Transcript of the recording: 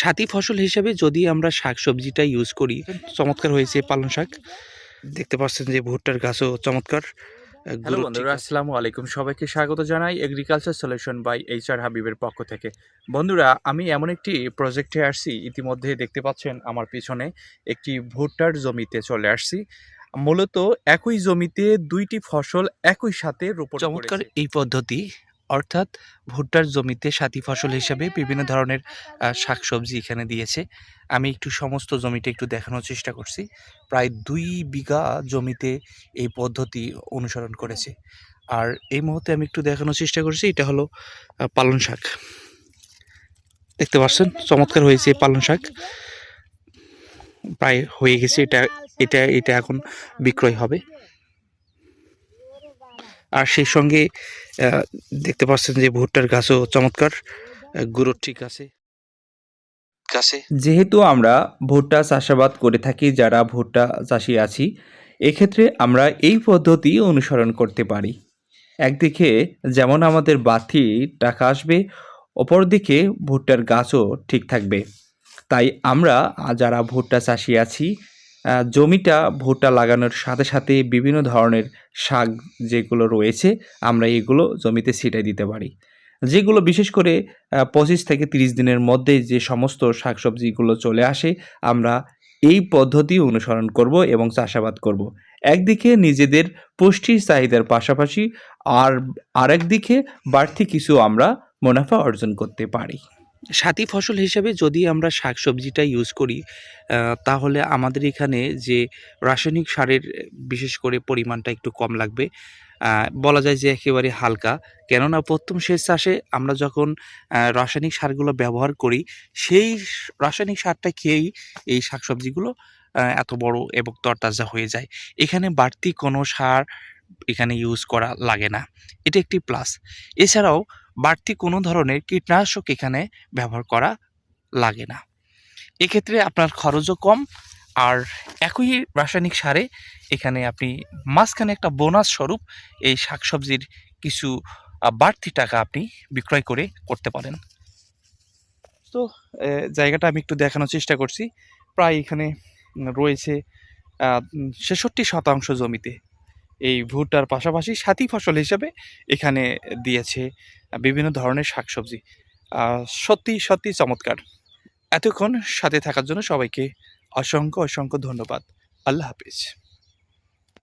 সাথী ফসল হিসেবে যদি আমরা শাক সবজিটা ইউজ করি চমৎকার হয়েছে পালং শাক। দেখতে পাচ্ছেন যে ভুট্টার গাছও চমৎকার। হ্যালো বন্ধুরা আসসালামু আলাইকুম। সবাইকে স্বাগত জানাই agriculture solution by H R হাবিবের পক্ষ থেকে। বন্ধুরা আমি এমন একটি প্রজেক্টে আসছি ইতিমধ্যে দেখতে পাচ্ছেন আমার পিছনে একটি ভুট্টার জমিতে চলে আসছি। মূলত একই জমিতে দুইটি ফসল একই সাথে রোপণ চমৎকার এই পদ্ধতি। অর্থাৎ ভুট্টার জমিতে সাথী ফসল হিসেবে বিভিন্ন ধরনের শাকসবজি এখানে দিয়েছে। আমি একটু সমস্ত জমিটা একটু দেখানোর চেষ্টা করছি। প্রায় দুই বিঘা জমিতে এই পদ্ধতি অনুসরণ করেছে। আর এই মুহূর্তে আমি একটু দেখানোর চেষ্টা করছি এটা হলো আহ, পালং শাক। দেখতে পাচ্ছেন চমৎকার হয়েছে এই পালং শাক। প্রায় হয়ে গেছে এটা এটা এটা এখন বিক্রয় হবে। আর সেই সঙ্গে দেখতে পাচ্ছেন যে ভুট্টার গাছও চমৎকার। গ্রোথ ঠিক আছে। গাছে? যেহেতু আমরা ভুট্টা চাষাবাদ করে থাকি যারা ভুট্টা চাষি আছি এক্ষেত্রে আমরা এই পদ্ধতি অনুসরণ করতে পারি। একদিকে যেমন আমাদের বাড়তি টাকা আসবে অপরদিকে ভুট্টার গাছও ঠিক থাকবে। তাই আমরা যারা ভুট্টা চাষি আছি জমিটা ভুট্টা লাগানোর সাথে সাথে বিভিন্ন ধরনের শাক যেগুলো রয়েছে, আমরা এগুলো জমিতে ছিটাই দিতে পারি। যেগুলো বিশেষ করে পঁচিশ থেকে তিরিশ দিনের মধ্যে যে সমস্ত শাকসবজিগুলো চলে আসে, আমরা এই পদ্ধতি অনুসরণ করব এবং চাষাবাদ করব। একদিকে নিজেদের পুষ্টির চাহিদার পাশাপাশি, আর আরেকদিকে বাড়তি কিছু আমরা মুনাফা অর্জন করতে পারি। সাথী ফসল হিসেবে যদি আমরা শাক সবজিটা ইউজ করি তাহলে আমাদের এখানে যে রাসায়নিক সারের, বিশেষ করে পরিমাণটা একটু কম লাগবে। বলা যায় যে একেবারে হালকা। কেননা প্রথম শেষ চাষে আমরা যখন রাসায়নিক সারগুলো ব্যবহার করি, সেই রাসায়নিক সারটা খেয়েই এই শাকসবজিগুলো এত বড় এবং তরতাজা হয়ে যায়। এখানে বাড়তি কোনো সার এখানে ইউজ করা লাগে না। এটা একটি প্লাস এছাড়াও বাড়তি কোনো ধরনের কীটনাশক এখানে ব্যবহার করা লাগে না। এক্ষেত্রে আপনার খরচও কম, আর একই রাসায়নিক সারে এখানে আপনি মাঝখানে একটা বোনাস স্বরূপ এই শাকসবজির কিছু বাড়তি টাকা আপনি বিক্রয় করে করতে পারেন। তো জায়গাটা আমি একটু দেখানোর চেষ্টা করছি। প্রায় এখানে রয়েছে ছেষট্টি শতাংশ জমিতে এই ভুট্টার পাশাপাশি সাথী ফসল হিসেবে এখানে দিয়েছে বিভিন্ন ধরনের শাকসবজি। সবজি সত্যি সত্যি চমৎকার। এতক্ষণ সাথে থাকার জন্য সবাইকে অসংখ্য অসংখ্য ধন্যবাদ। আল্লাহ হাফিজ।